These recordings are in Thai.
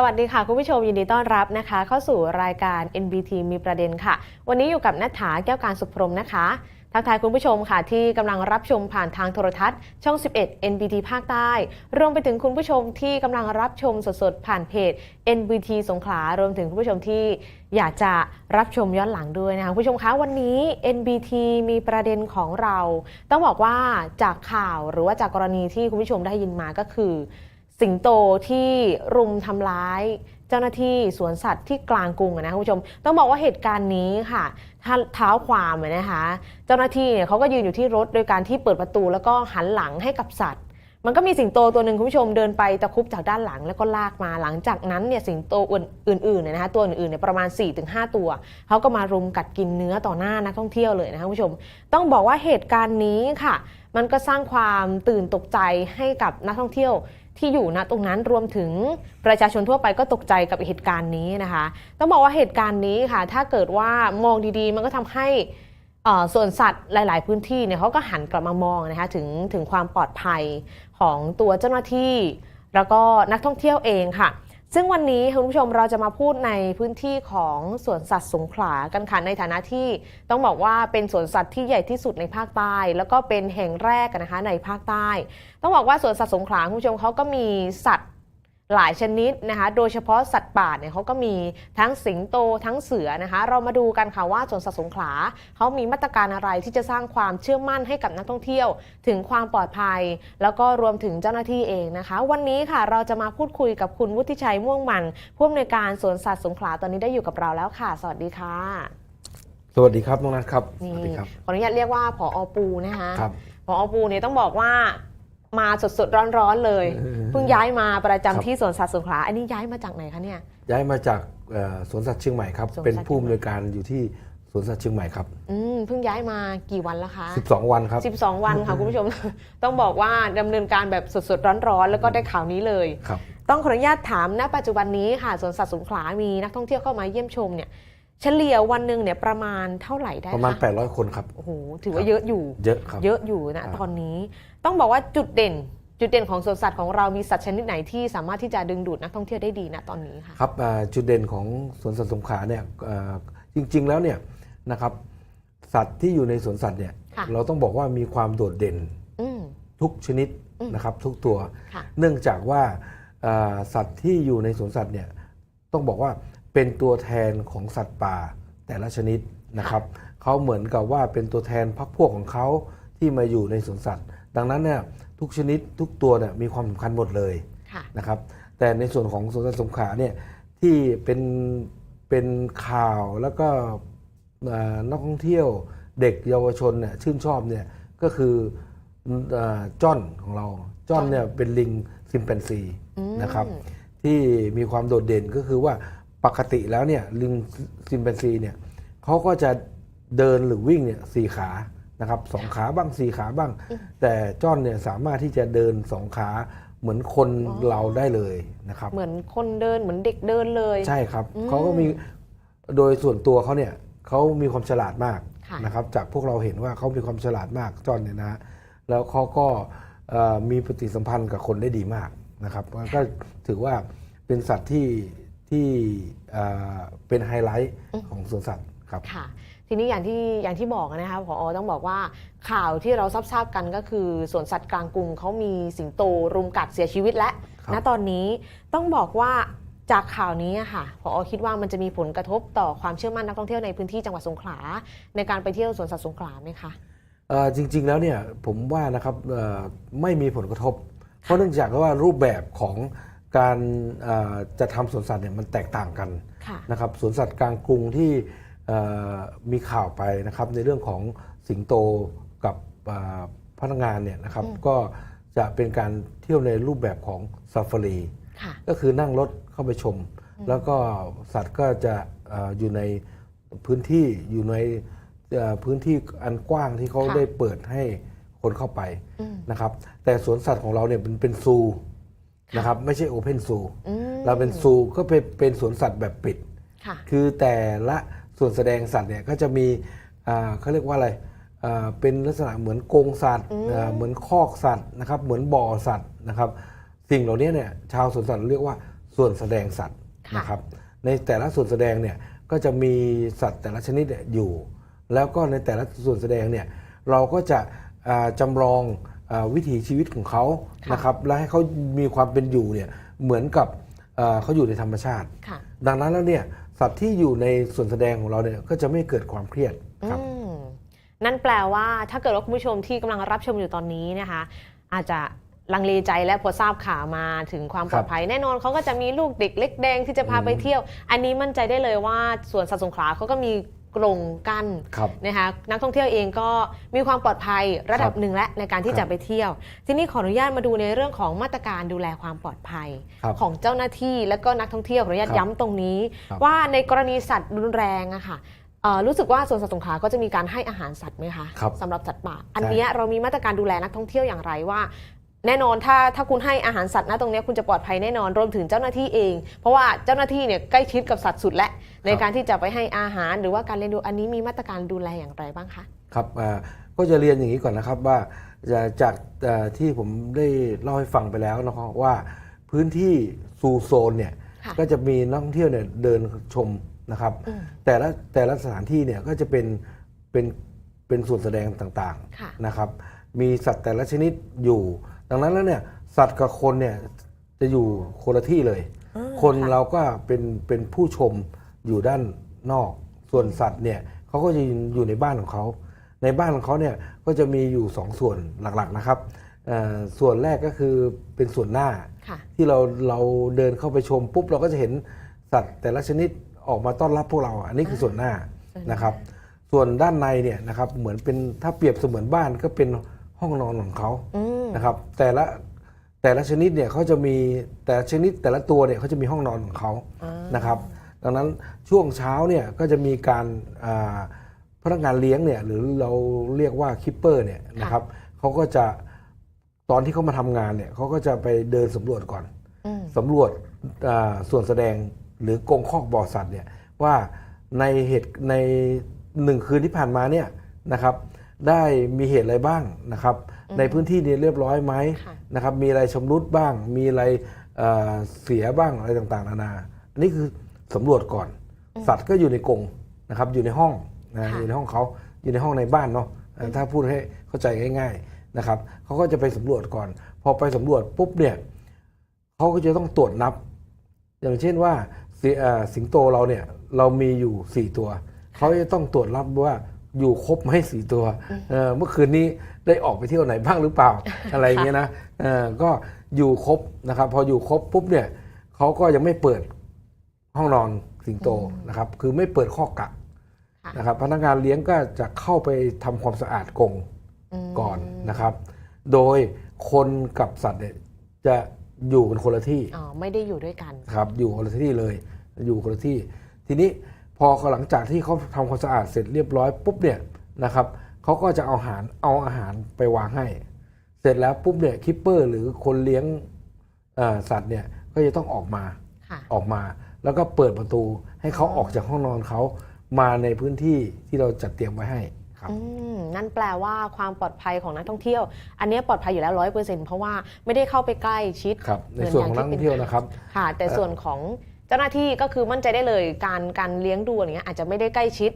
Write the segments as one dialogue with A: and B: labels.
A: สวัสดีค่ะ คุณผู้ชมยินดีต้อนรับนะคะ เข้าสู่รายการ NBT มีประเด็นค่ะ วันนี้อยู่กับนัฐถาแก้วการสุขพรมนะคะทักทายคุณผู้ชมค่ะ ที่กำลังรับชมผ่านทางโทรทัศน์ ช่อง 11 NBT ภาคใต้ รวมไปถึงคุณผู้ชมที่กำลังรับชมสดๆ ผ่านเพจ NBT สงขลารวมถึงคุณผู้ชมที่อยากจะรับชมย้อนหลังด้วยนะคะคุณผู้ชมคะวันนี้ NBT มีประเด็นของเรา ต้องบอกว่าจากข่าวหรือว่าจากกรณีที่คุณผู้ชมได้ยินมาก็คือ สิงโตที่รุมทำร้าย เจ้าหน้าที่สวนสัตว์ที่กลางกรุงนะคุณผู้ชม ต้องบอกว่าเหตุการณ์นี้ค่ะถ้าเท้าความนะคะ เจ้าหน้าที่เนี่ยเขาก็ยืนอยู่ที่รถโดยการที่เปิดประตูแล้วก็หันหลังให้กับสัตว์ มันก็มีสิงโตตัวหนึ่งคุณผู้ชมเดินไปตะคุบจากด้านหลังแล้วก็ลากมาหลังจากนั้นเนี่ยสิงโตอื่นๆเนี่ยนะคะตัวอื่นๆเนี่ยประมาณ 4-5 ตัวเขาก็มารุมกัดกินเนื้อต่อหน้านักท่องเที่ยวเลยนะคะคุณผู้ชม ต้องบอกว่าเหตุการณ์นี้ค่ะ มันก็สร้างความตื่นตกใจให้กับนักท่องเที่ยว ที่อยู่ณตรงนั้นรวมถึงประชาชนทั่วไปก็ตกใจกับเหตุการณ์นี้นะคะ ต้องบอกว่าเหตุการณ์นี้ค่ะ ถ้าเกิดว่ามองดีๆ มันก็ทำให้ส่วนสัตว์หลาย ๆ พื้นที่เนี่ยเขาก็หันกลับมามองนะคะถึงถึงความปลอดภัยของตัวเจ้าหน้าที่ แล้วก็นักท่องเที่ยวเองค่ะ ซึ่งวันนี้คุณผู้ชมเราจะมาพูดในพื้นที่ของสวนสัตว์สงขลากันค่ะในฐานะที่ต้องบอกว่าเป็นสวนสัตว์ที่ใหญ่ที่สุดในภาคใต้ แล้วก็เป็นแห่งแรกนะคะในภาคใต้ ต้องบอกว่าสวนสัตว์สงขลาคุณผู้ชมเขาก็มีสัตว์ หลายชนิดนะคะ โดยเฉพาะสัตว์ป่าเนี่ยเขาก็มีทั้งสิงโตทั้งเสือนะคะ เรามาดูกันค่ะว่าสวนสัตว์สงขลาเขามีมาตรการอะไรที่จะสร้างความเชื่อมั่นให้กับนักท่องเที่ยว ถึงความปลอดภัย แล้วก็รวมถึงเจ้าหน้าที่เองนะคะ วันนี้ค่ะเราจะมาพูดคุยกับคุณวุฒิชัยม่วงมันผู้อำนวยการสวนสัตว์สงขลาตอนนี้ได้อยู่กับเราแล้วค่ะ สวัสดีค่ะ
B: สวัสดีครับน้องนัทครับส
A: นี่
B: วัสดีครับ
A: ขออนุญาตเรียกว่าผอปูนะคะ
B: ครับ
A: ผอปูเนี่ยต้องบอกว่า มาสดๆร้อนๆเลย
B: เออ
A: เพิ่งย้ายมาประจำ
B: ครับ
A: ที่สวนสัตว์สงขลา อันนี้ย้ายมาจากไหนคะเนี่ย
B: ย้ายมาจากเอ่อสวนสัตว์เชียงใหม่ครับ
A: สวนสัตว์
B: เป็นผู้อำนวยการอยู่ที่สวนสัตว์เชียงใหม่ครับ
A: อืม เพิ่งย้ายมากี่วันแล้วคะ
B: 12 วันครับ
A: 12 วันค่ะคุณผู้ชม ต้องบอกว่าดำเนินการแบบสดๆร้อนๆ แล้วก็ได้ข่าวนี้เลย
B: ครับ
A: ต้องขออนุญาตถามณปัจจุบันนี้ค่ะสวนสัตว์สงขลา มีนักท่องเที่ยวเข้ามาเยี่ยมชมเนี่ยเฉลี่ยวันหนึ่งเนี่ยประมาณเท่าไหร่ได้
B: ประมาณ
A: คะ
B: 800 คนครับ
A: โอ้โห ถือว่า
B: ครับ
A: เยอะอยู่
B: เยอะครับ
A: เยอะอยู่นะครับตอนนี้ ต้องบอกว่าจุดเด่น จุดเด่นของสวนสัตว์ของเรามีสัตว์ชนิดไหนที่สามารถที่จะดึงดูดนักท่องเที่ยวได้ดีนะตอนนี้ค่ะ
B: ครับอ่าจุดเด่นของสวนสัตว์สงขลาเนี่ยเอ่อจริง ๆ แล้วเนี่ยนะครับสัตว์ที่อยู่ในสวนสัตว์เนี่ย
A: ค่ะ
B: เราต้องบอกว่ามีความโดดเด่น
A: อืม
B: ทุกชนิด
A: อืม
B: นะครับทุกตัว
A: ค่ะ
B: เนื่องจากว่าอ่าสัตว์ที่อยู่ในสวนสัตว์เนี่ยต้องบอกว่าเป็นตัวแทนของสัตว์ป่าแต่ละชนิดนะครับเขาเหมือนกับว่าเป็นตัวแทนพรรคพวกของเขาที่มาอยู่ในสวนสัตว์ ดังนั้นเนี่ยทุกชนิดทุกตัวเนี่ยมีความสำคัญหมดเลย
A: ค่ะ
B: นะครับแต่ในส่วนของสวนสัตว์สงขลาเนี่ยที่เป็นเป็นข่าวแล้วก็อ่านักท่องเที่ยวเด็กเยาวชนเนี่ยชื่นชอบเนี่ยก็คืออ่าจ้อนของเราจ้อนเนี่ยเป็นลิงซิมแปนซี
A: อืม
B: นะครับที่มีความโดดเด่นก็คือว่าปกติแล้วเนี่ยลิงซิมแปนซีเนี่ยเขาก็จะเดินหรือวิ่งเนี่ยสี่ขา นะครับสองขาบ้างสี่ขาบ้าง แต่จ้อนเนี่ยสามารถที่จะเดินสองขาเหมือนคน
A: อ๋อ
B: เราได้เลยนะครับ
A: เหมือนคนเดินเหมือนเด็กเดินเลย
B: ใช่ครับ
A: อืม
B: เขาก็มีโดยส่วนตัวเขาเนี่ยเขามีความฉลาดมาก
A: ค่ะ
B: นะครับ จากพวกเราเห็นว่าเขามีความฉลาดมากจ้อนเนี่ยนะฮะแล้วเขาก็เอ่อมีปฏิสัมพันธ์กับคนได้ดีมากนะครับก็ถือว่าเป็นสัตว์ที่ที่เอ่อเป็นไฮไลท์ของสวนสัตว์ครับ
A: ค่ะ ทีนี้อย่างที่อย่างที่บอกนะคะผอต้องบอกว่าข่าวที่เราทราบๆกันก็คือสวนสัตว์กลางกรุงเขามีสิงโตรุมกัดเสียชีวิตแล้ว
B: ครับ
A: ณตอนนี้ต้องบอกว่าจากข่าวนี้อะค่ะผอคิดว่ามันจะมีผลกระทบต่อความเชื่อมั่นนักท่องเที่ยวในพื้นที่จังหวัดสงขลาในการไปเที่ยวสวนสัตว์สงขลาไหมคะ
B: เอ่อจริง ๆ แล้วเนี่ยผมว่านะครับเอ่อไม่มีผลกระทบ เพราะเนื่องจากว่ารูปแบบของการเอ่อจะทำสวนสัตว์เนี่ยมันแตกต่างกัน
A: ค่ะ
B: นะครับสวนสัตว์กลางกรุงที่เอ่อ มีข่าวไปนะครับในเรื่องของสิงโตกับเอ่อพนักงานเนี่ยนะครับ
A: อืม
B: ก็จะเป็นการเที่ยวในรูปแบบของซาฟารี
A: ค่ะ
B: ก็คือนั่งรถเข้าไปชม แล้วก็สัตว์ก็จะเอ่ออยู่ในพื้นที่อยู่ในเอ่อพื้นที่อันกว้างที่เขา
A: ค่ะ
B: ได้เปิดให้คนเข้าไป
A: อืม
B: นะครับ แต่สวนสัตว์ของเราเนี่ยเป็นเป็นซู
A: ค่ะ
B: นะครับ ไม่ใช่โอเพนซู
A: อืม
B: เราเป็นซูก็เป็นเป็นสวนสัตว์แบบปิด
A: ค่ะ
B: คือแต่ละ ส่วนแสดงสัตว์เนี่ยก็จะมีอ่าเขาเรียกว่าอะไรอ่าเป็นลักษณะเหมือนกรงสัตว์
A: อืม
B: อ่าเหมือนคอกสัตว์นะครับ เหมือนบ่อสัตว์นะครับ สิ่งเหล่านี้เนี่ยชาวสวนสัตว์เรียกว่าส่วนแสดงสัตว์
A: ค่ะ
B: นะครับในแต่ละส่วนแสดงเนี่ยก็จะมีสัตว์แต่ละชนิดเนี่ยอยู่ แล้วก็ในแต่ละส่วนแสดงเนี่ยเราก็จะอ่าจำลองอาวิถีชีวิตของเขา
A: ค่ะ
B: นะครับ และให้เขามีความเป็นอยู่เนี่ยเหมือนกับอ่าเขาอยู่ในธรรมชาติ
A: ค่ะ
B: ดังนั้นแล้วเนี่ย สัตว์ที่อยู่ในส่วนแสดงของเราเนี่ยก็จะไม่เกิดความเครียดครับ
A: อืมนั่นแปลว่าถ้าเกิดว่าคุณผู้ชมที่กำลังรับชมอยู่ตอนนี้นะคะ อาจจะลังเลใจและพอทราบข่าวมาถึงความปลอดภัย แน่นอนเขาก็จะมีลูกเด็กเล็กแดงที่จะพา
B: อืม
A: ไปเที่ยว อันนี้มั่นใจได้เลยว่าสวนสัตว์สงขลาเขาก็มี กรงกั้น
B: ครับ
A: นะคะนักท่องเที่ยวเองก็มีความปลอดภัยระดับ
B: ครับ
A: หนึ่งและในการที่
B: ครั
A: จะ
B: บ
A: ไปเที่ยว ทีนี้ขออนุญาตมาดูในเรื่องของมาตรการดูแลความปลอดภัย
B: ครับ
A: ของเจ้าหน้าที่และก็นักท่องเที่ยวขออนุญาต
B: ครับ
A: ย้ำตรงนี้
B: ครับ
A: ว่าในกรณีสัตว์รุนแรงอะค่ะเอ่อรู้สึกว่าสวนสัตว์สงขลาก็จะมีการให้อาหารสัตว์ไหมคะ
B: ครับ
A: สำหรับสัตว์ป่า อันเนี้ยเรามีมาตรการดูแลนักท่องเที่ยวอย่างไรว่า แน่นอนถ้าถ้าคุณให้อาหารสัตว์นะตรงเนี้ยคุณจะปลอดภัยแน่นอนรวมถึงเจ้าหน้าที่เอง เพราะว่าเจ้าหน้าที่เนี่ยใกล้ชิดกับสัตว์สุดและ ในการที่จะไปให้อาหารหรือว่าการเลี้ยงดูอันนี้มีมาตรการดูแลอย่างไรบ้างคะ
B: ครับอ่าก็จะเรียนอย่างนี้ก่อนนะครับว่าจะจากเอ่อที่ผมได้เล่าให้ฟังไปแล้วนะครับว่าพื้นที่ซูโซนเนี่ย
A: ค่ะ
B: ก็จะมีนักท่องเที่ยวเนี่ยเดินชมนะครับ
A: อืม
B: แต่ละแต่ละสถานที่เนี่ยก็จะเป็นเป็นเป็นส่วนแสดงต่าง
A: ค่ะ
B: ๆนะครับ มีสัตว์แต่ละชนิดอยู่ ดังนั้นแล้วเนี่ยสัตว์กับคนเนี่ยจะอยู่คนละที่เลย
A: อ่า
B: คน
A: ค่ะ
B: เราก็เป็นเป็นผู้ชมอยู่ด้านนอก ส่วนสัตว์เนี่ยเขาก็จะอยู่ในบ้านของเขา ในบ้านของเขาเนี่ยก็จะมีอยู่สองส่วนหลักๆนะครับเอ่อส่วนแรกก็คือเป็นส่วนหน้า
A: ค่ะ
B: ที่เราเราเดินเข้าไปชมปุ๊บเราก็จะเห็นสัตว์แต่ละชนิดออกมาต้อนรับพวกเรา อันนี้คือส่วนหน้า
A: ส่วนหน้าน
B: นะครับ ส่วนด้านในเนี่ยนะครับเหมือนเป็นถ้าเปรียบเสมือนบ้านก็เป็น ห้องนอนของเขา
A: อืม
B: นะครับ แต่ละแต่ละชนิดเนี่ยเขาจะมีแต่ละชนิดแต่ละตัวเนี่ยเขาจะมีห้องนอนของเขา
A: อ่า
B: นะครับ ดังนั้นช่วงเช้าเนี่ยก็จะมีการอ่าพนักงานเลี้ยงเนี่ยหรือเราเรียกว่าคิปเปอร์เนี่ยนะครับเขาก็จะตอนที่เขามาทำงานเนี่ยเขาก็จะไปเดินสำรวจก่อน
A: อืม
B: สำรวจอ่าส่วนแสดงหรือกรงคอกบ่อสัตว์เนี่ยว่าในเหตุในหนึ่งคืนที่ผ่านมาเนี่ยนะครับ ได้มีเหตุอะไรบ้างนะครับ ในพื้นที่นี้เรียบร้อยไหม
A: ค่ะ
B: นะครับ มีอะไรชำรุดบ้าง มีอะไรเอ่อเสียบ้างอะไรต่างๆ นานา อันนี้คือสำรวจก่อน สัตว์ก็อยู่ในกรงนะครับ อยู่ในห้องนะ
A: ค่ะ
B: อยู่ในห้องเขาอยู่ในห้องในบ้านเนาะเอ่อถ้าพูดให้เข้าใจง่าย ๆนะครับเขาก็จะไปสำรวจก่อน พอไปสำรวจปุ๊บเนี่ยเขาก็จะต้องตรวจนับ อย่างเช่นว่าสิเอ่อสิงโตเราเนี่ยเรามีอยู่ 4 ตัวเขาจะต้องตรวจรับว่า อยู่ครบไหมสี่ตัวเอ่อเมื่อคืนนี้ได้ออกไปเที่ยวไหนบ้างหรือเปล่าอะไรอย่างเงี้ยนะเอ่อก็อยู่ครบนะครับพออยู่ครบปุ๊บเนี่ยเขาก็ยังไม่เปิดห้องนอนสิงโตนะครับคือไม่เปิดข้อกัก
A: ค่ะ
B: นะครับพนักงานเลี้ยงก็จะเข้าไปทำความสะอาดกรง
A: ม
B: ก่อนนะครับ โดยคนกับสัตว์เนี่ยจะอยู่กันคนละที่
A: อ๋อไม่ได้อยู่ด้วยกัน
B: ครับอยู่คนละที่เลยอยู่คนละที่ ทีนี้ พอหลังจากที่เขาทำความสะอาดเสร็จเรียบร้อยปุ๊บเนี่ยนะครับเขาก็จะเอาอาหารเอาอาหารไปวางให้ เสร็จแล้วปุ๊บเนี่ยคิปเปอร์หรือคนเลี้ยงเอ่อสัตว์เนี่ยก็จะต้องออกมา
A: ค่ะ
B: ออกมา แล้วก็เปิดประตูให้เขาออกจากห้องนอนเขามาในพื้นที่ที่เราจัดเตรียมไว้ให้ครับ
A: อืมนั่นแปลว่าความปลอดภัยของนักท่องเที่ยว อันเนี้ยปลอดภัยอยู่แล้วร้อยเปอร์เซ็นต์เพราะว่าไม่ได้เข้าไปใกล้ชิด
B: ครับในส่วนของนักท่องเที่ยวนะครับ
A: ค่ะแต่ส่วนของ เจ้าหน้าที่ก็คือมั่นใจได้เลยการการเลี้ยงดูอะไรเงี้ยอาจจะไม่ได้ใกล้ชิด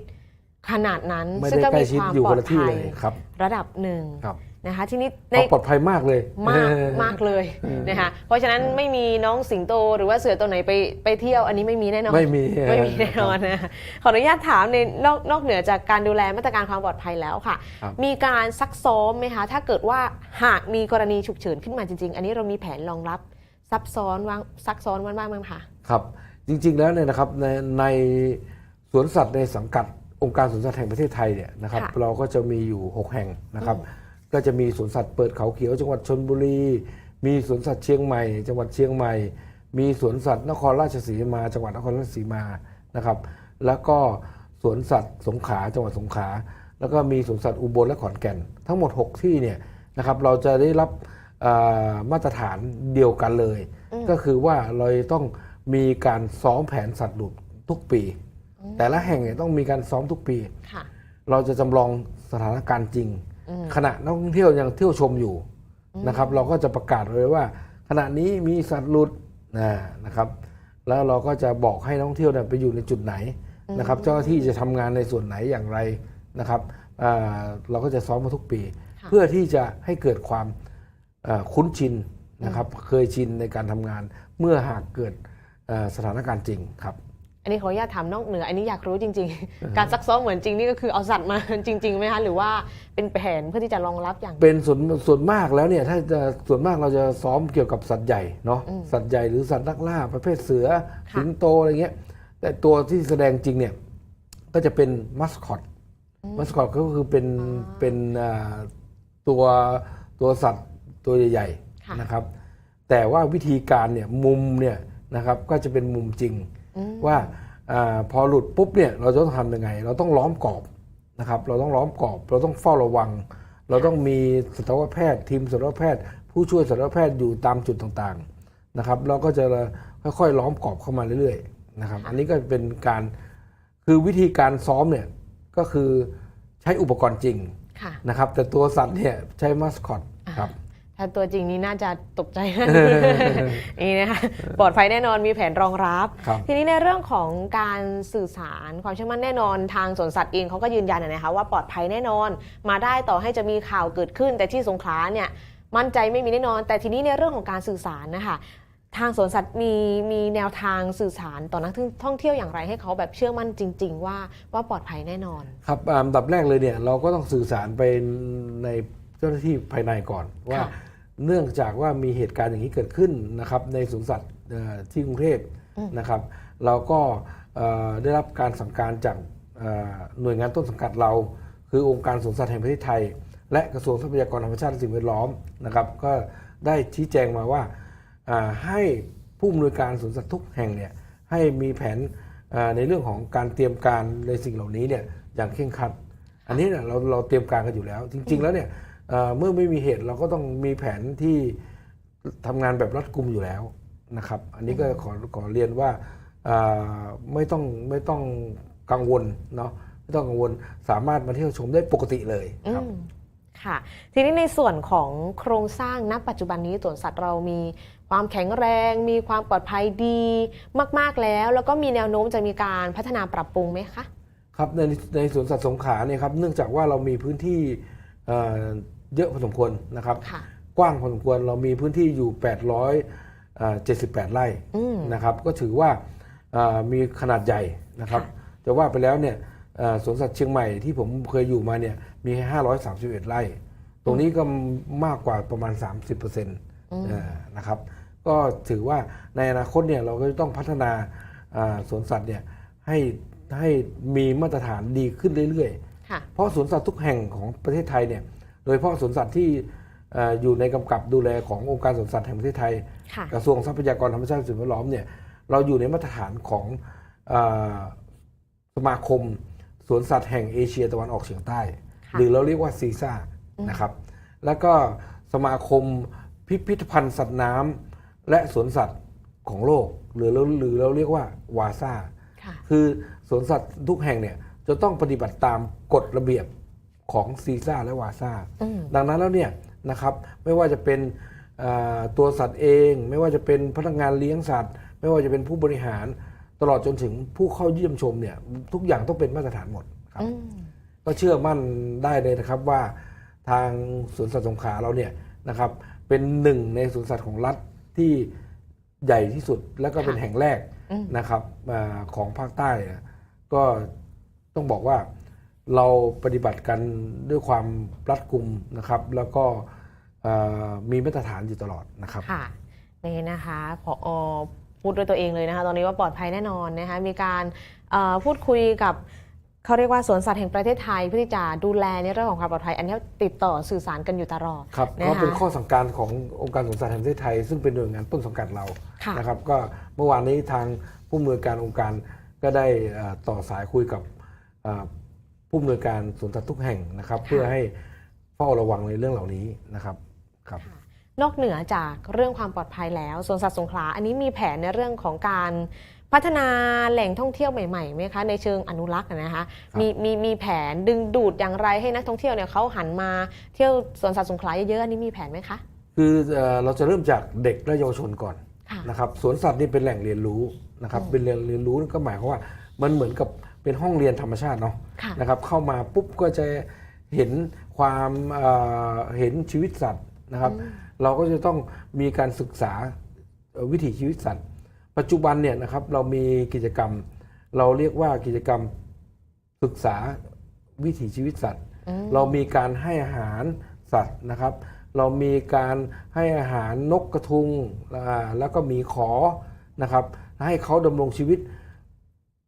A: ขนาดนั้น
B: ไม่
A: ซึ่ง
B: ได้
A: ก็
B: ใกล้
A: มี
B: ชิด
A: ความ
B: อยู่
A: ป
B: ค
A: ล
B: น
A: อ
B: ละ
A: ด
B: ที่
A: ภั
B: เลยยครับ
A: ระดับหนึ่ง
B: ครับ
A: นะคะทีนี้ใน
B: เขาปลอดภัยมากเลย
A: มาก
B: เออ
A: มากเลยนะคะเพราะฉะนั้นไม่มีน้องสิงโตหรือว่าเสือตัวไหนไปไปเที่ยวอันนี้ไม่มีแน่นอน
B: ไม่มี
A: ไม่มีแน่นอนนะขออนุญาตถามในนอกนอกเหนือจากการดูแลมาตรการความปลอดภัยแล้วค่ะ
B: ครับ
A: มีการซักซ้อมไหมคะ ถ้าเกิดว่าหากมีกรณีฉุกเฉินขึ้นมาจริง ๆ อันนี้เรามีแผนรองรับ ซับซ้อนวางซักซ้อนวันบ้างไหมคะ
B: ครับจริงๆแล้วเนี่ยนะครับในในสวนสัตว์ในสังกัดองค์การสวนสัตว์แห่งประเทศไทยเนี่ยนะครับ
A: ค่ะ
B: เราก็จะมีอยู่ 6 แห่งนะครับ ก็จะมีสวนสัตว์เปิดเขาเขียวจังหวัดชนบุรี มีสวนสัตว์เชียงใหม่ จังหวัดเชียงใหม่ มีสวนสัตว์นครราชสีมา จังหวัดนครราชสีมานะครับ แล้วก็สวนสัตว์สงขลาจังหวัดสงขลาแล้วก็มีสวนสัตว์อุบลและขอนแก่น ทั้งหมด 6 ที่เนี่ยนะครับเราจะได้รับอ่า มาตรฐานเดียวกันเลย
A: อืม
B: ก็คือว่าเราต้องมีการซ้อมแผนสัตว์หลุดทุกปี แต่ละแห่งเนี่ยต้องมีการซ้อมทุกปี
A: ค่ะ
B: เราจะจำลองสถานการณ์จริง
A: อืม
B: ขณะนักท่องเที่ยวยังเที่ยวชมอยู่นะครับ เราก็จะประกาศเลยว่า ขณะนี้มีสัตว์หลุดนะนะครับ แล้วเราก็จะบอกให้นักท่องเที่ยวเนี่ยไปอยู่ในจุดไหนนะครับ เจ้าหน้าที่จะทำงานในส่วนไหนอย่างไรนะครับอ่าเราก็จะซ้อมมาทุกปี
A: ค่ะ
B: เพื่อที่จะให้เกิดความเอ่อ คุ้นชินนะครับเคยชินในการทำงานเมื่อหากเกิดเอ่อสถานการณ์จริงครับ
A: อันนี้ขออนุญาตถามนอกเหนือ อันนี้อยากรู้จริง ๆ การซักซ้อมเหมือนจริงนี่ก็คือเอาสัตว์มาจริงๆไหมคะหรือว่าเป็นแผนเพื่อที่จะรองรับอย่าง
B: เป็นส่วนส่วนมากแล้วเนี่ยถ้าจะส่วนมากเราจะซ้อมเกี่ยวกับสัตว์ใหญ่เนาะ
A: อืม
B: สัตว์ใหญ่หรือสัตว์นักล่าประเภทเสือ
A: ค่ะ
B: สิงโตอะไรเงี้ยแต่ตัวที่แสดงจริงเนี่ยก็จะเป็นมัสคอตมัสคอตก็คือเป็นเป็นอ่าตัวตัวสัตว์ ตัวใหญ่
A: ค่ะ
B: ๆนะครับแต่ว่าวิธีการเนี่ยมุมเนี่ยนะครับก็จะเป็นมุมจริง
A: อืม
B: ว่าอาพอหลุดปุ๊บเนี่ยเราจะต้องทำยังไง เราต้องล้อมกรอบนะครับเราต้องล้อมกรอบ เราต้องเฝ้าระวัง เราต้องมีสัตวแพทย์ ทีมสัตวแพทย์ ผู้ช่วยสัตวแพทย์อยู่ตามจุดต่างๆนะครับเราก็จะค่อยๆล้อมกรอบเข้ามาเรื่อยๆนะครับอันนี้ก็เป็นการคือวิธีการซ้อมเนี่ยก็คือใช้อุปกรณ์จริง
A: ค่ะ
B: นะครับแต่ตัวสัตว์เนี่ยใช้มัสคอตครับ
A: ถ้าตัวจริงนี่น่าจะตกใจนี่นะคะปลอดภัยแน่นอนมีแผนรองรับ
B: ครับ
A: ทีนี้ในเรื่องของการสื่อสารความเชื่อมั่นแน่นอนทางสวนสัตว์เองเขาก็ยืนยันนะคะว่าปลอดภัยแน่นอน มาได้ต่อให้จะมีข่าวเกิดขึ้น แต่ที่สงขลาเนี่ยมั่นใจไม่มีแน่นอน แต่ทีนี้ในเรื่องของการสื่อสารนะคะทางสวนสัตว์มีมีแนวทางสื่อสารต่อนักท่องเที่ยวอย่างไรให้เขาแบบเชื่อมั่นจริง ๆ ว่าว่าปลอดภัยแน่นอน
B: ครับอ่าอันดับแรกเลยเนี่ยเราก็ต้องสื่อสารไปในเจ้าหน้าที่ภายในก่อนว่า
A: ค่ะ
B: เนื่องจากว่ามีเหตุการณ์อย่างนี้เกิดขึ้นนะครับในสวนสัตว์เอ่อที่กรุงเทพ
A: อืม
B: นะครับ เราก็เอ่อได้รับการสั่งการจากเอ่อหน่วยงานต้นสังกัดเรา คือองค์การสวนสัตว์แห่งประเทศไทย และกระทรวงทรัพยากรธรรมชาติและสิ่งแวดล้อมนะครับ ก็ได้ชี้แจงมาว่าอ่าให้ผู้อำนวยการสวนสัตว์ทุกแห่งเนี่ยให้มีแผนอ่าในเรื่องของการเตรียมการในสิ่งเหล่านี้เนี่ยอย่างเคร่งครัด อันนี้เนี่ยเราเราเตรียมการกันอยู่แล้ว จริง ๆ แล้วเนี่ย เอ่อเมื่อไม่มีเหตุเราก็ต้องมีแผนที่ทำงานแบบรัดกุมอยู่แล้วนะครับ อันนี้ก็ขอขอเรียนว่าอ่าไม่ต้องไม่ต้องกังวลเนาะไม่ต้องกังวลสามารถมาเที่ยวชมได้ปกติเลยครับ
A: อืมค่ะ ทีนี้ในส่วนของโครงสร้างณปัจจุบันนี้สวนสัตว์เรามีความแข็งแรง มีความปลอดภัยดีมาก ๆแล้ว แล้วก็มีแนวโน้มจะมีการพัฒนาปรับปรุงไหมคะ ครับ
B: ในในสวนสัตว์สงขลาเนี่ยครับเนื่องจากว่าเรามีพื้นที่ เอ่อเยอะพอสมควรนะครับ
A: ค่ะ
B: กว้างพอสมควรเรามีพื้นที่อยู่ 878 ไร่
A: อืม
B: นะครับก็ถือว่าเอ่อมีขนาดใหญ่นะครับ
A: ค่ะ
B: จะว่าไปแล้วเนี่ยเอ่อสวนสัตว์เชียงใหม่ที่ผมเคยอยู่มาเนี่ยมีแค่531 ไร่ ตรงนี้ก็มากกว่าประมาณ 30%เอ่อนะครับก็ถือว่าในอนาคตเนี่ยเราก็จะต้องพัฒนาอ่าสวนสัตว์เนี่ยให้ให้มีมาตรฐานดีขึ้นเรื่อยๆ
A: ค่ะ
B: เพราะสวนสัตว์ทุกแห่งของประเทศไทยเนี่ย โดยเฉพาะสวนสัตว์ที่เอ่ออยู่ในกำกับดูแลขององค์การสวนสัตว์แห่งประเทศไทย
A: ค่ะ
B: กระทรวงทรัพยากรธรรมชาติและสิ่งแวดล้อมเนี่ยเราอยู่ในมาตรฐานของเออสมาคมสวนสัตว์แห่งเอเชียตะวันออกเฉียงใต้
A: ค่ะ
B: หรือเราเรียกว่าซีซ่านะครับแล้วก็สมาคมพิพิธภัณฑ์สัตว์น้ำและสวนสัตว์ของโลก หรือเราหรือเราเรียกว่าวาซ่า
A: ค่ะ
B: คือสวนสัตว์ทุกแห่งเนี่ยจะต้องปฏิบัติตามกฎระเบียบ ของซีซ่าและวาซ่า
A: อืม
B: ดังนั้นแล้วเนี่ยนะครับไม่ว่าจะเป็นเอ่อตัวสัตว์เอง ไม่ว่าจะเป็นพนักงานเลี้ยงสัตว์ ไม่ว่าจะเป็นผู้บริหาร ตลอดจนถึงผู้เข้าเยี่ยมชมเนี่ยทุกอย่างต้องเป็นมาตรฐานหมดครับ
A: อืม
B: ก็เชื่อมั่นได้เลยนะครับว่าทางสวนสัตว์สงขลาเราเนี่ยนะครับเป็นหนึ่งในสวนสัตว์ของรัฐที่ใหญ่ที่สุดและก็เป็น
A: ค่ะ
B: แห่งแรก
A: อืม
B: นะครับอาของภาคใต้อะก็ต้องบอกว่า เราปฏิบัติกันด้วยความรัดกุมนะครับ แล้วก็เอ่อมีมาตรฐานอยู่ตลอดนะครับ
A: ค่ะนี่นะคะพอพูดด้วยตัวเองเลยนะคะ ตอนนี้ว่าปลอดภัยแน่นอนนะคะ มีการเอ่อพูดคุยกับเขาเรียกว่าสวนสัตว์แห่งประเทศไทยเพื่อที่จะดูแลในเรื่องของความปลอดภัย อันนี้ติดต่อสื่อสารกันอยู่ตลอด
B: ครับ
A: นะคะ
B: ก็เป็นข้อสั่งการขององค์การสวนสัตว์แห่งประเทศไทย ซึ่งเป็นหน่วยงานต้นสังกัดเรา
A: ค่ะ
B: นะครับ ก็เมื่อวานนี้ทางผู้อำนวยการองค์การก็ได้เอ่อต่อสายคุยกับเอ่อ ผู้อำนวยการสวนสัตว์ทุกแห่งนะครับ เพื่อให้เฝ้าระวังในเรื่องเหล่านี้นะครับครับ
A: นอกเหนือจากเรื่องความปลอดภัยแล้วสวนสัตว์สงขลาอันนี้มีแผนในเรื่องของการพัฒนาแหล่งท่องเที่ยวใหม่ๆไหมคะในเชิงอนุรักษ์อะนะคะ
B: ครับ
A: มีมีมีแผนดึงดูดอย่างไรให้นักท่องเที่ยวเนี่ยเขาหันมาเที่ยวสวนสัตว์สงขลาเยอะๆอันนี้มีแผนไหมคะ
B: คือเอ่อเราจะเริ่มจากเด็กและเยาวชนก่อน
A: ค่ะ
B: นะครับสวนสัตว์นี่เป็นแหล่งเรียนรู้นะครับ
A: อืม
B: เป็นเรียนเรียนรู้ก็หมายความว่ามันเหมือนกับ เป็นห้องเรียนธรรมชาติเนาะ
A: ค่ะ
B: นะครับเข้ามาปุ๊บก็จะเห็นความเอ่อเห็นชีวิตสัตว์นะครับ
A: อืม
B: เราก็จะต้องมีการศึกษาเอ่อวิถีชีวิตสัตว์ ปัจจุบันเนี่ยนะครับเรามีกิจกรรม เราเรียกว่ากิจกรรมศึกษาวิถีชีวิตสัตว์
A: อืม
B: เรามีการให้อาหารสัตว์นะครับ เรามีการให้อาหารนกกระทุงอ่าแล้วก็หมีขอนะครับ ให้เขาดำรงชีวิต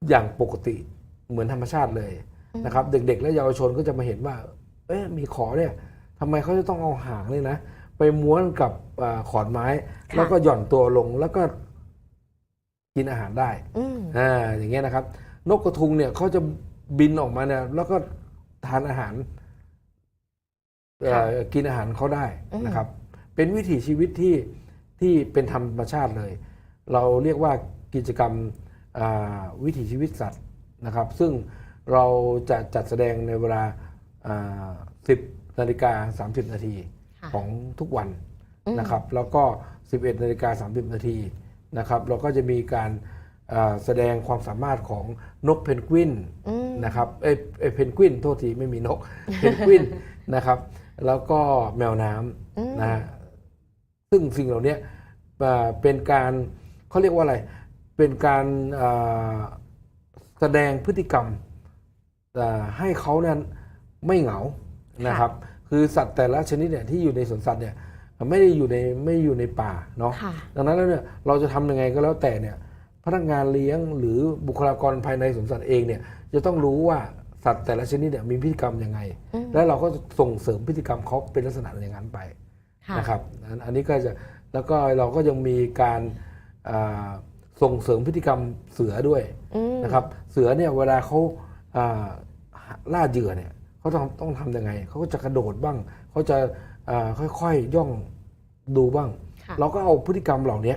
B: อย่างปกติ เหมือนธรรมชาติเลยนะครับ เด็กๆ และเยาวชนก็จะมาเห็นว่า เอ๊ะหมีขอเนี่ยทำไมเขาจะต้องเอาหางเลยนะ ไปม้วนกับอาขอนไม้
A: ค่ะ
B: แล้วก็หย่อนตัวลงแล้วก็กินอาหารได้
A: อืม
B: อ่าอย่างเงี้ยนะครับ นกกระทุงเนี่ยเขาจะบินออกมาเนี่ยแล้วก็ทานอาหารเอ่อกินอาหารเขาได้นะครับ เป็นวิถีชีวิตที่ที่เป็นธรรมชาติเลย เราเรียกว่ากิจกรรมอ่าวิถีชีวิตสัตว์ นะครับ ซึ่งเราจะจัดแสดงในเวลาอ่า10นาฬิกา30 นาที
A: ค่ะ
B: ของทุกวัน
A: อืม
B: นะครับ แล้วก็ 11นาฬิกา30 นาทีนะครับ เราก็จะมีการอ่าแสดงความสามารถของนกเพนกวิน
A: อืม
B: นะครับเอยเอยเพนกวินโทษทีไม่มีนกเพนกวินนะครับ แล้วก็แมวน้
A: อืมำ
B: นะฮะซึ่งสิ่งเหล่านี้อ่าเป็นการเขาเรียกว่าอะไร เป็นการอ่า แสดงพฤติกรรมอ่าให้เขานั้นไม่เหงานะครับ คือสัตว์แต่ละชนิดเนี่ยที่อยู่ในสวนสัตว์เนี่ยไม่ได้อยู่ในไม่อยู่ในป่าเนาะ
A: ค่ะ
B: ดังนั้นแล้วเนี่ยเราจะทำยังไงก็แล้วแต่เนี่ยพนักงานเลี้ยงหรือบุคลากรภายในสวนสัตว์เองเนี่ยจะต้องรู้ว่าสัตว์แต่ละชนิดเนี่ยมีพฤติกรรมยังไง
A: อืม
B: แล้วเราก็ส่งเสริมพฤติกรรมเขาเป็นลักษณะอย่างนั้นไป
A: ค่ะ
B: นะครับอันอันนี้ก็จะแล้วก็เราก็ยังมีการอ่า ส่งเสริมพฤติกรรมเสือด้วย
A: อืม
B: นะครับ เสือเนี่ยเวลาเขาอ่าล่าเหยื่อเนี่ยเขาต้องต้องทำยังไงเขาก็จะกระโดดบ้างเขาจะอ่าค่อยๆย่องดูบ้าง
A: ค่ะ
B: เราก็เอาพฤติกรรมเหล่านี้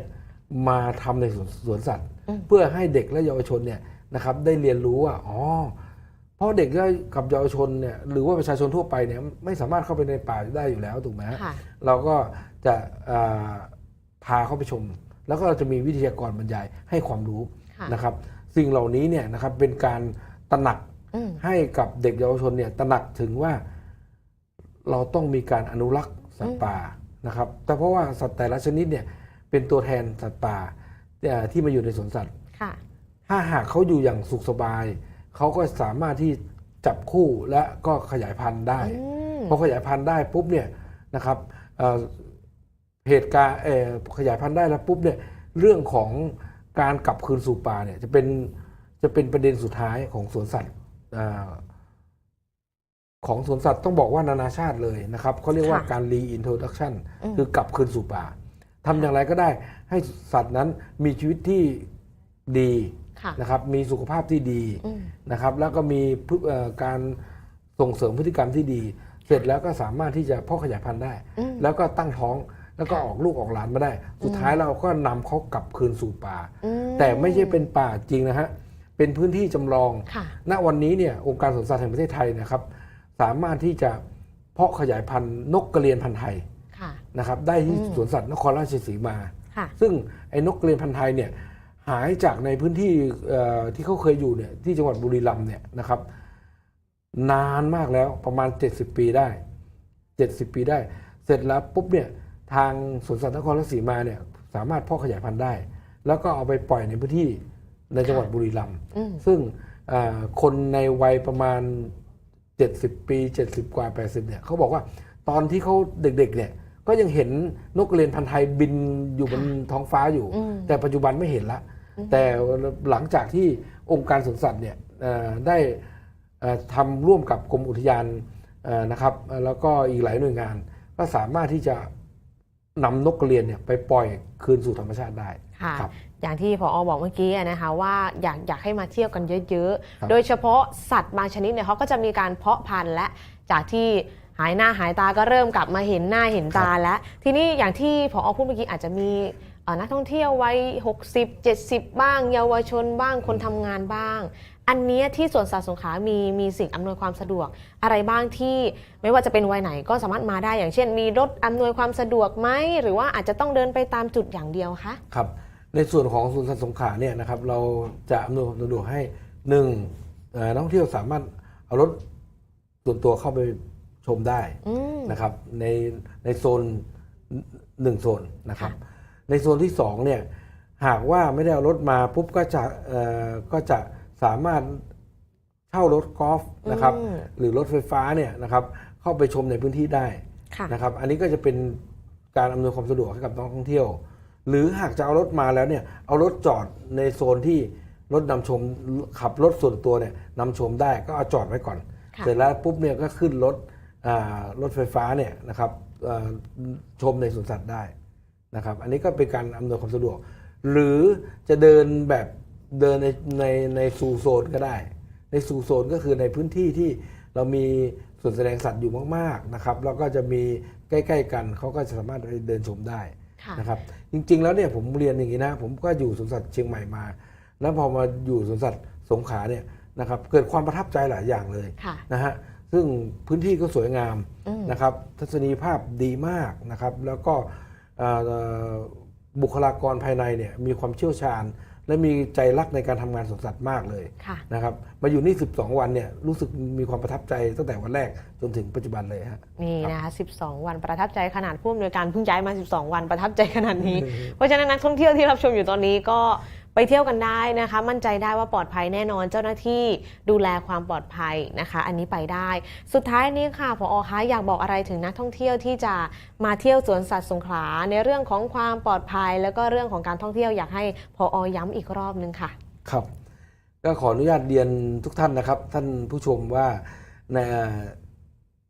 B: มาทำในสวนสวนสัตว์
A: อืม
B: เพื่อให้เด็กและเยาวชนเนี่ยนะครับ ได้เรียนรู้ว่าอ๋อเพราะเด็กและกับเยาวชนเนี่ยหรือว่าประชาชนทั่วไปเนี่ยไม่สามารถเข้าไปในป่าได้อยู่แล้วถูกไหมฮะ
A: ค่ะ
B: เราก็จะอ่าพาเขาไปชม แล้วก็เราจะมีวิทยากรบรรยายให้ความรู้
A: ค่ะ
B: นะครับ สิ่งเหล่านี้เนี่ยนะครับเป็นการตระหนัก
A: อืม
B: ให้กับเด็กเยาวชนเนี่ยตระหนักถึงว่าเราต้องมีการอนุรักษ์สัตว์ป่านะครับ แต่เพราะว่าสัตว์แต่ละชนิดเนี่ยเป็นตัวแทนสัตว์ป่าเอ่อที่มาอยู่ในสวนสัตว์
A: ค่ะ
B: ถ้าหากเขาอยู่อย่างสุขสบาย เขาก็สามารถที่จับคู่และก็ขยายพันธุ์ได้
A: อืม
B: พอขยายพันธุ์ได้ปุ๊บเนี่ยนะครับ เอ่อเหตุการณ์เอ่อขยายพันธุ์ได้แล้วปุ๊บเนี่ยเรื่องของการกลับคืนสู่ป่าเนี่ยจะเป็นจะเป็นประเด็นสุดท้ายของสวนสัตว์อ่าของสวนสัตว์ต้องบอกว่านานาชาติเลยนะครับเขาเรียกว่า
A: ค่ะ
B: การ reintroduction
A: อืม
B: คือกลับคืนสู่ป่าทำอย่างไรก็ได้ให้สัตว์นั้นมีชีวิตที่ดี
A: ค่ะ
B: นะครับมีสุขภาพที่ดี
A: อืม
B: นะครับ แล้วก็มีพฤเอ่อการส่งเสริมพฤติกรรมที่ดี เสร็จแล้วก็สามารถที่จะเพ่อขยายพันธุ์ได้
A: อืม
B: แล้วก็ตั้งท้อง แล้วก็
A: ค่ะ
B: ออกลูกออกหลานมาได้ สุดท้ายเราก็นำเขากลับคืนสู่ป่า
A: อื
B: แต่ไม่ใช่เป็นป่าจริงนะฮะเป็นพื้นที่จำลอง
A: ค่ะ
B: ณวันนี้เนี่ยองค์การสวนสัตว์แห่งประเทศไทยเนะครับ สามารถที่จะเพาะขยายพันธุ์นกกระเรียนพันธุ์ไทย
A: ค่ะ
B: นะครับได้ที่
A: อืม
B: สวนสัตว์นครราชสีมา
A: ค่ะ
B: ซึ่งไอ้นกกระเรียนพันธุ์ไทยเนี่ยหายจากในพื้นที่เอ่อที่เขาเคยอยู่เนี่ยที่จังหวัดบุรีรัมย์เนี่ยนะครับ นานมากแล้วประมาณ 70 ปีได้ 70 ปีได้ เสร็จแล้วปุ๊บเนี่ย ทางสวนสัตว์นครราชสีมาเนี่ยสามารถเพาะขยายพันธุ์ได้ แล้วก็เอาไปปล่อยในพื้นที่ในจังหวัดบุรีรัมย์
A: อืม
B: ซึ่งอ่าคนในวัยประมาณ 70 ปี 70 กว่า 80 เนี่ยเขาบอกว่าตอนที่เขาเด็ก ๆ เนี่ยก็ยังเห็นนกกระเรียนพันธุ์ไทยบินอยู่บนท้องฟ้าอยู่
A: อืม
B: แต่ปัจจุบันไม่เห็นละ แต่หลังจากที่องค์การสวนสัตว์เนี่ยเอ่อได้เอ่อทำร่วมกับกรมอุทยานเอ่อนะครับเอ่อแล้วก็อีกหลายหน่วยงาน ก็สามารถที่จะ นำนกกระเรียนเนี่ยไปปล่อยคืนสู่ธรรมชาติได้
A: ค่ะ
B: ครับ
A: อย่างที่พอบอกเมื่อกี้อะนะคะว่าอยากอยากให้มาเที่ยวกันเยอะ
B: ครับ
A: ๆ โดยเฉพาะสัตว์บางชนิดเนี่ยเขาก็จะมีการเพาะพันธุ์และจากที่หายหน้าหายตาก็เริ่มกลับมาเห็นหน้าเห็นตาแล้ว ทีนี้อย่างที่พอพูดเมื่อกี้อาจจะมีเอ่อนักท่องเที่ยววัย60 70 บ้าง เยาวชนบ้างคนทำงานบ้าง อันเนี้ยที่สวนสัตว์สงขลามีมีสิ่งอำนวยความสะดวก อะไรบ้างที่ไม่ว่าจะเป็นวัยไหนก็สามารถมาได้อย่างเช่น มีรถอำนวยความสะดวกไหมหรือว่าอาจจะต้องเดินไปตามจุดอย่างเดียวคะ
B: ครับในส่วนของสวนสัตว์สงขลาเนี่ยนะครับเราจะอำนวยความสะดวกให้หนึ่งเอ่อนักท่องเที่ยวสามารถเอารถส่วนตัวเข้าไปชมได้
A: อืม
B: นะครับในในโซนหนึ่งโซนนะครับ
A: ค่ะ
B: ในโซนที่สองเนี่ยหากว่าไม่ได้เอารถมาปุ๊บก็จะเอ่อก็จะ สามารถเช่ารถกอล์ฟนะครับ
A: อืม
B: หรือรถไฟฟ้าเนี่ยนะครับ เข้าไปชมในพื้นที่ได้
A: ค่ะ
B: นะครับ อันนี้ก็จะเป็นการอำนวยความสะดวกให้กับนักท่องเที่ยว หรือหากจะเอารถมาแล้วเนี่ยเอารถจอดในโซนที่รถนำชมขับรถส่วนตัวเนี่ยนำชมได้ก็เอาจอดไว้ก่อน
A: ค่ะ
B: เสร็จแล้วปุ๊บเนี่ยก็ขึ้นรถอ่ารถไฟฟ้าเนี่ยนะครับอ่าชมในสวนสัตว์ได้นะครับ อันนี้ก็เป็นการอำนวยความสะดวก หรือจะเดินแบบ เดินในในในซูโซนก็ได้ ในซูโซนก็คือในพื้นที่ที่เรามีส่วนแสดงสัตว์อยู่มากๆนะครับ แล้วก็จะมีใกล้ๆกันเขาก็จะสามารถไปเดินชมได้
A: ค่ะ
B: นะครับจริงๆแล้วเนี่ยผมเรียนอย่างนี้นะ ผมก็อยู่สวนสัตว์เชียงใหม่มา แล้วพอมาอยู่สวนสัตว์สงขลาเนี่ยนะครับเกิดความประทับใจหลายอย่างเลย
A: ค่ะ
B: นะฮะซึ่งพื้นที่ก็สวยงาม
A: อืม
B: นะครับทัศนียภาพดีมากนะครับ แล้วก็เอ่อบุคลากรภายในเนี่ยมีความเชี่ยวชาญ และมีใจรักในการทำงานสวนสัตว์มากเลย
A: ค่ะ
B: นะครับมาอยู่นี่ 12 วันเนี่ยรู้สึกมีความประทับใจตั้งแต่วันแรกจนถึงปัจจุบันเลยฮะ
A: นี่นะคะ12 วันประทับใจขนาดผู้อำนวยการเพิ่งย้ายมา 12 วันประทับใจขนาดนี้ เพราะฉะนั้นนักท่องเที่ยวที่รับชมอยู่ตอนนี้ก็ ไปเที่ยวกันได้นะคะ มั่นใจได้ว่าปลอดภัยแน่นอนเจ้าหน้าที่ดูแลความปลอดภัยนะคะ อันนี้ไปได้ สุดท้ายนี้ค่ะพอคะอยากบอกอะไรถึงนักท่องเที่ยวที่จะมาเที่ยวสวนสัตว์สงขลาในเรื่องของความปลอดภัย แล้วก็เรื่องของการท่องเที่ยวอยากให้พอย้ำอีกรอบนึงค่ะ
B: ครับ ก็ขออนุญาตเรียนทุกท่านนะครับ ท่านผู้ชมว่าใน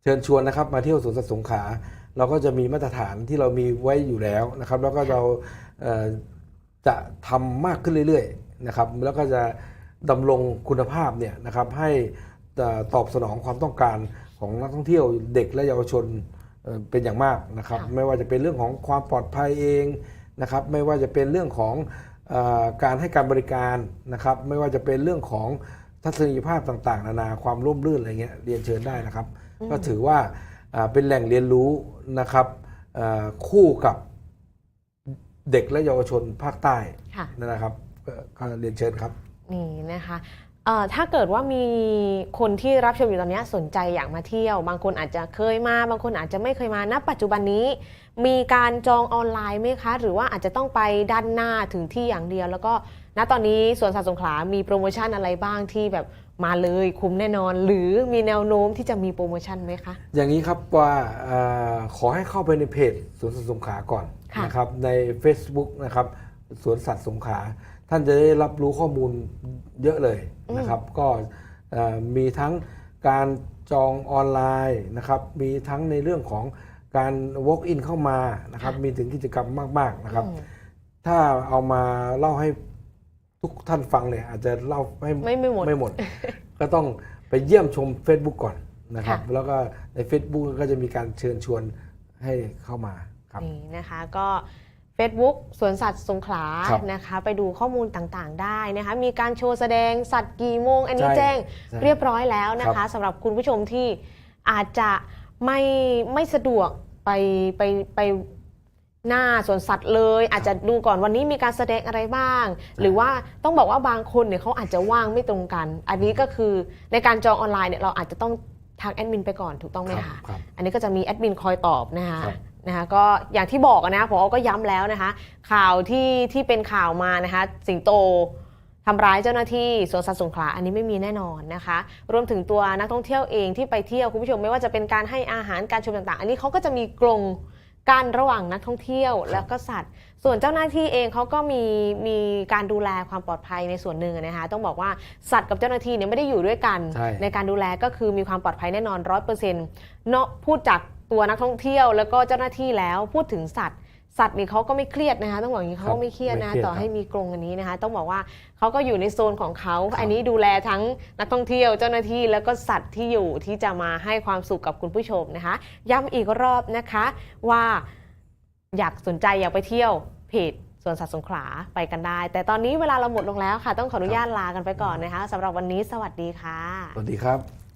B: เชิญชวนนะครับมาเที่ยวสวนสัตว์สงขลาเราก็จะมีมาตรฐานที่เรามีไว้อยู่แล้วนะครับ แล้วก็เรา จะทำมากขึ้นเรื่อยๆนะครับแล้วก็จะดำรงคุณภาพเนี่ยนะครับให้เอ่อตอบสนองความต้องการของนักท่องเที่ยวเด็กและเยาวชนเอ่อเป็นอย่างมากนะครับ
A: ค่ะ
B: ไม่ว่าจะเป็นเรื่องของความปลอดภัยเองนะครับไม่ว่าจะเป็นเรื่องของเอ่อการให้การบริการนะครับ ไม่ว่าจะเป็นเรื่องของทัศนียภาพต่างๆ นานาความร่มรื่นอะไรเงี้ยเรียนเชิญได้นะครับ ก็ถือว่าอ่าเป็นแหล่งเรียนรู้นะครับเอ่อคู่กับ เด็กและเยาวชนภาคใต้
A: ค่ะ
B: นะครับก็ก็เรียนเชิญครับ
A: นี่นะคะเอ่อถ้าเกิดว่ามีคนที่รับชมอยู่ตอนนี้สนใจอยากมาเที่ยว บางคนอาจจะเคยมา บางคนอาจจะไม่เคยมาณปัจจุบันนี้ มีการจองออนไลน์ไหมคะ หรือว่าอาจจะต้องไปด้านหน้าถึงที่อย่างเดียว แล้วก็ณตอนนี้สวนสัตว์สงขลามีโปรโมชั่นอะไรบ้างที่แบบ มาเลยคุ้มแน่นอน หรือมีแนวโน้มที่จะมีโปรโมชั่นไหมคะ
B: อย่างนี้ครับว่าเอ่อขอให้เข้าไปในเพจสวนสัตว์สงขลาก่อน
A: ค่ะ
B: นะครับใน Facebook นะครับสวนสัตว์สงขลาท่านจะได้รับรู้ข้อมูลเยอะเลยนะครับ ก็เอ่อมีทั้งการจองออนไลน์นะครับ มีทั้งในเรื่องของการ walk in เข้ามานะครับ มีถึงกิจกรรมมาก ๆ นะครับ
A: อืม
B: ถ้าเอามาเล่าให้ ทุกท่านฟังเนี่ยอาจจะเล่าให้
A: ไม่ไม่หมด
B: ไม่หมด ก็ต้องไปเยี่ยมชม Facebook ก่อนนะครับ
A: ค่ะ
B: แล้วก็ใน Facebook ก็จะมีการเชิญชวนให้เข้ามาครับ
A: นี่นะคะก็ Facebook สวนสัตว์สงขลา
B: ครับ
A: นะคะ ไปดูข้อมูลต่างๆ ได้นะคะ มีการโชว์แสดงสัตว์กี่โมง อันนี้
B: ใช่
A: แจ้ง
B: ใช่
A: เรียบร้อยแล้วนะ
B: ครั
A: คะ
B: บ
A: สำหรับคุณผู้ชมที่อาจจะไม่ไม่สะดวกไปไปไป หน้าสวนสัตว์เลย อาจจะดูก่อนวันนี้มีการแสดงอะไรบ้าง หรือว่าต้องบอกว่าบางคนเนี่ยเขาอาจจะว่างไม่ตรงกัน อันนี้ก็คือในการจองออนไลน์เนี่ยเราอาจจะต้องทักแอดมินไปก่อนถูกต้องไหม
B: ครับ
A: คะ
B: ครับ
A: อันนี้ก็จะมีแอดมินคอยตอบนะคะ
B: ครับ
A: นะคะก็อย่างที่บอกอะนะผมก็ย้ำแล้วนะคะ ข่าวที่ที่เป็นข่าวมานะคะ สิงโตทำร้ายเจ้าหน้าที่สวนสัตว์สงขลาอันนี้ไม่มีแน่นอนนะคะ รวมถึงตัวนักท่องเที่ยวเองที่ไปเที่ยวคุณผู้ชมไม่ว่าจะเป็นการให้อาหารการชมต่างๆ อันนี้เขาก็จะมีกรง กั้นระหว่างนักท่องเที่ยวแล้วก็สัตว์ ส่วนเจ้าหน้าที่เองเขาก็มีมีการดูแลความปลอดภัยในส่วนหนึ่งนะคะต้องบอกว่าสัตว์กับเจ้าหน้าที่เนี่ยไม่ได้อยู่ด้วยกัน
B: ใช่
A: ในการดูแลก็คือมีความปลอดภัยแน่นอนร้อยเปอร์เซ็นต์เนาะพูดจากตัวนักท่องเที่ยวแล้วก็เจ้าหน้าที่แล้วพูดถึงสัตว์ สัตว์นี่เขาก็ไม่เครียดนะคะต้องบอกอย่างนี้เขาก็ไม่เครียดนะ
B: ไม่เครียด
A: ต่อ
B: ครับ
A: ให้มีกรงอันนี้นะคะ ต้องบอกว่าเขาก็อยู่ในโซนของเขา
B: ครับ
A: อันนี้ดูแลทั้งนักท่องเที่ยวเจ้าหน้าที่แล้วก็สัตว์ที่อยู่ที่จะมาให้ความสุขกับคุณผู้ชมนะคะ ย้ำอีกรอบนะคะว่าอยากสนใจอยากไปเที่ยวเพจสวนสัตว์สงขลาไปกันได้ แต่ตอนนี้เวลาเราหมดลงแล้วค่ะ ต้องขออนุญาตลากันไปก่อนนะคะสำหรับวันนี้สวัสดีค่ะ
B: สวัสดีครับ